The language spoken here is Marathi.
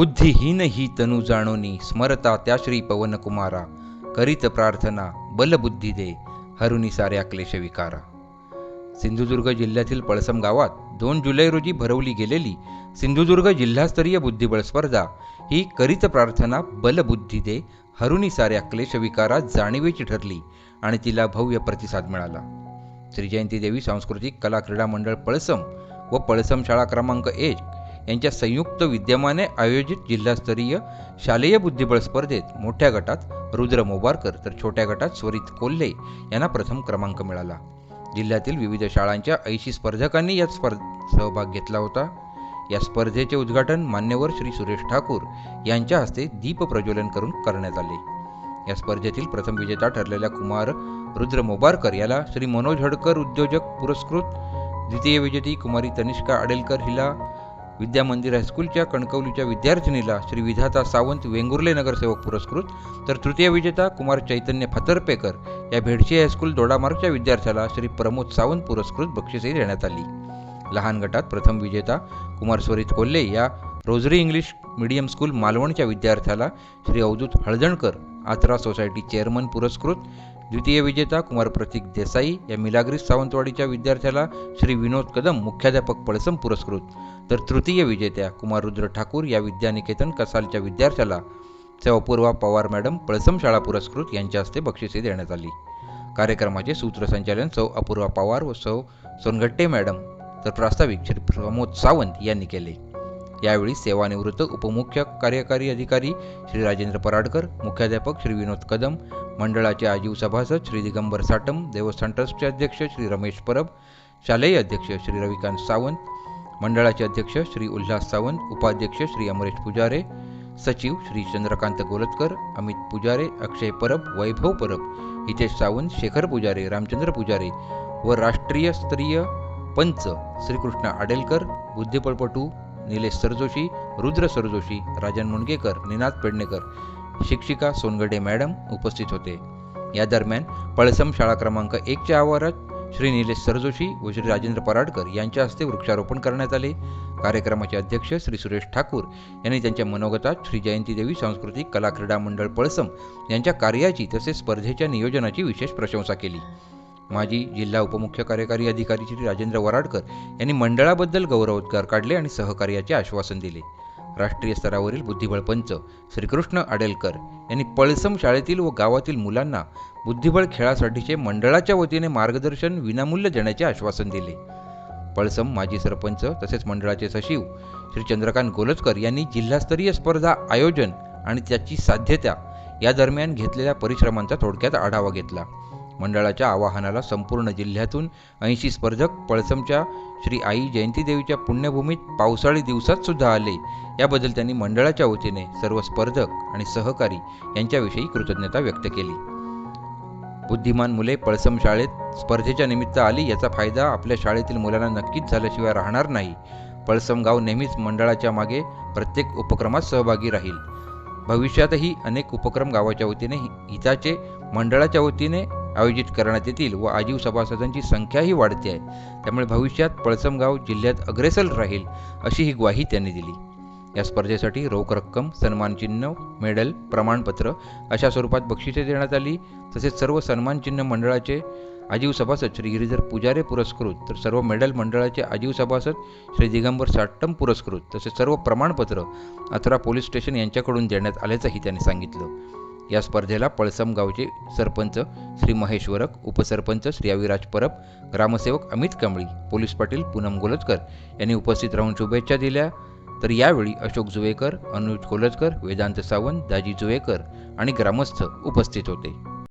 बुद्धिहीन ही तनु जाणोनी स्मरता त्या श्री पवनकुमारा. करीत प्रार्थना बलबुद्धी दे हरुनी साऱ्या क्लेश विकारा. सिंधुदुर्ग जिल्ह्यातील पळसम गावात दोन जुलै रोजी भरवली गेलेली सिंधुदुर्ग जिल्हास्तरीय बुद्धिबळ स्पर्धा ही करीत प्रार्थना बलबुद्धी दे हरुनी साऱ्या क्लेश विकारा जाणीवेची ठरली आणि तिला भव्य प्रतिसाद मिळाला. श्रीजयंती देवी सांस्कृतिक कला क्रीडा मंडळ पळसम व पळसम शाळा क्रमांक एक यांच्या संयुक्त विद्यमाने आयोजित जिल्हास्तरीय शालेय बुद्धिबळ स्पर्धेत मोठ्या गटात रुद्र मोबारकर तर छोट्या गटात स्वरित कोल्हे यांना प्रथम क्रमांक मिळाला. जिल्ह्यातील विविध शाळांच्या ऐंशी स्पर्धकांनी यात स्पर्ध सहभाग घेतला होता. या स्पर्धेचे उद्घाटन मान्यवर श्री सुरेश ठाकूर यांच्या हस्ते दीप प्रज्वलन करून करण्यात आले. या स्पर्धेतील प्रथम विजेता ठरलेल्या कुमार रुद्र मोबारकर याला श्री मनोज हडकर उद्योजक पुरस्कृत द्वितीय विजेती कुमारी तनिष्का आडेलकर हिला विद्या मंदिर हायस्कूलच्या कणकवलीच्या विद्यार्थिनीला श्री विधाता सावंत वेंगुर्ले नगरसेवक पुरस्कृत तर तृतीय विजेता कुमार चैतन्य फतर्पेकर या भेडशी हायस्कूल दोडामार्गच्या विद्यार्थ्याला श्री प्रमोद सावंत पुरस्कृत बक्षिसही देण्यात आली. लहान गटात प्रथम विजेता कुमार स्वरित कोल्हे या रोजरी इंग्लिश मीडियम स्कूल मालवणच्या विद्यार्थ्याला श्री अवधूत हळदणकर आत्रा सोसायटी चेअरमन पुरस्कृत द्वितीय विजेता कुमार प्रतीक देसाई या मिलाग्रीस सावंतवाडीच्या विद्यार्थ्याला श्री विनोद कदम मुख्याध्यापक पळसम पुरस्कृत. तर तृतीय विजेत्या कुमार रुद्र ठाकूर या विद्यानिकेतन कसालच्या विद्यार्थ्याला सेवापूर्वा अपूर्वा पवार मॅडम पळसम शाळा पुरस्कृत यांच्या हस्ते बक्षिसे देण्यात आली. कार्यक्रमाचे सूत्रसंचालन सौ अपूर्वा पवार व सौ सोनगट्टे मॅडम तर प्रास्ताविक श्री प्रमोद सावंत यांनी केले. यावेळी सेवानिवृत्त उपमुख्य कार्यकारी अधिकारी श्री राजेंद्र पराडकर मुख्याध्यापक श्री विनोद कदम मंडळाचे आजीव सभासद श्री दिगंबर साटम देवस्थान ट्रस्टचे अध्यक्ष श्री रमेश परब शालेय अध्यक्ष श्री रविकांत सावंत मंडळाचे अध्यक्ष श्री उल्हास सावंत उपाध्यक्ष श्री अमरेश पुजारे सचिव श्री चंद्रकांत गोलतकर अमित पुजारे अक्षय परब वैभव परब हितेश सावंत शेखर पुजारे रामचंद्र पुजारे व राष्ट्रीय स्तरीय पंच श्रीकृष्ण आडेलकर बुद्धिबळपटू निलेश सरजोशी रुद्र सरजोशी राजन मुणगेकर निनाद पेडणेकर शिक्षिका सोनगडे मॅडम उपस्थित होते. या दरम्यान पळसम शाळा क्रमांक एकच्या आवारात श्री निलेश सरजोशी व श्री राजेंद्र पराडकर यांच्या हस्ते वृक्षारोपण करण्यात आले. कार्यक्रमाचे अध्यक्ष श्री सुरेश ठाकूर यांनी त्यांच्या मनोगतात श्री जयंती देवी सांस्कृतिक कला क्रीडा मंडळ पळसम यांच्या कार्याची तसेच स्पर्धेच्या नियोजनाची विशेष प्रशंसा केली. माजी जिल्हा उपमुख्य कार्यकारी अधिकारी श्री राजेंद्र वराडकर यांनी मंडळाबद्दल गौरवोद्गार काढले आणि सहकार्याचे आश्वासन दिले. राष्ट्रीय स्तरावरील बुद्धिबळ पंच श्रीकृष्ण आडेलकर यांनी पळसम शाळेतील व गावातील मुलांना बुद्धिबळ खेळासाठीचे मंडळाच्या वतीने मार्गदर्शन विनामूल्य देण्याचे आश्वासन दिले. पळसम माजी सरपंच तसेच मंडळाचे सचिव श्री चंद्रकांत गोलचकर यांनी जिल्हास्तरीय स्पर्धा आयोजन आणि त्याची साध्यता या दरम्यान घेतलेल्या परिश्रमांचा थोडक्यात आढावा घेतला. मंडळाच्या आवाहनाला संपूर्ण जिल्ह्यातून ऐंशी स्पर्धक पळसमच्या श्री आई जयंतीदेवीच्या पुण्यभूमीत पावसाळी दिवसात सुद्धा आले. याबद्दल त्यांनी मंडळाच्या वतीने सर्व स्पर्धक आणि सहकारी यांच्याविषयी कृतज्ञता व्यक्त केली. बुद्धिमान मुले पळसम शाळेत स्पर्धेच्या निमित्त आली याचा फायदा आपल्या शाळेतील मुलांना नक्कीच झाल्याशिवाय राहणार नाही. पळसम गाव नेहमीच मंडळाच्या मागे प्रत्येक उपक्रमात सहभागी राहील. भविष्यातही अनेक उपक्रम गावाच्या वतीने हिताचे मंडळाच्या वतीने आयोजित करण्यात येतील व आजीव सभासदांची संख्याही वाढते आहे. त्यामुळे भविष्यात पळसमगाव जिल्ह्यात अग्रेसर राहील अशी ही ग्वाही त्यांनी दिली. या स्पर्धेसाठी रोख रक्कम सन्मानचिन्ह मेडल प्रमाणपत्र अशा स्वरूपात बक्षिसे देण्यात आली. तसेच सर्व सन्मानचिन्ह मंडळाचे आजीव सभासद श्री गिरीधर पुजारे पुरस्कृत तर सर्व मेडल मंडळाचे आजीव सभासद श्री दिगंबर साट्टम पुरस्कृत तसेच सर्व प्रमाणपत्र अथरा पोलीस स्टेशन यांच्याकडून देण्यात आल्याचंही त्यांनी सांगितलं. या स्पर्धेला पळसम गावचे सरपंच श्री महेश वरक उपसरपंच श्री अविराज परब ग्रामसेवक अमित कांबळी पोलीस पाटील पूनम गोलजकर यांनी उपस्थित राहून शुभेच्छा दिल्या. तर यावेळी अशोक जुवेकर अनुज कोलजकर वेदांत सावंत दाजी जुवेकर आणि ग्रामस्थ उपस्थित होते.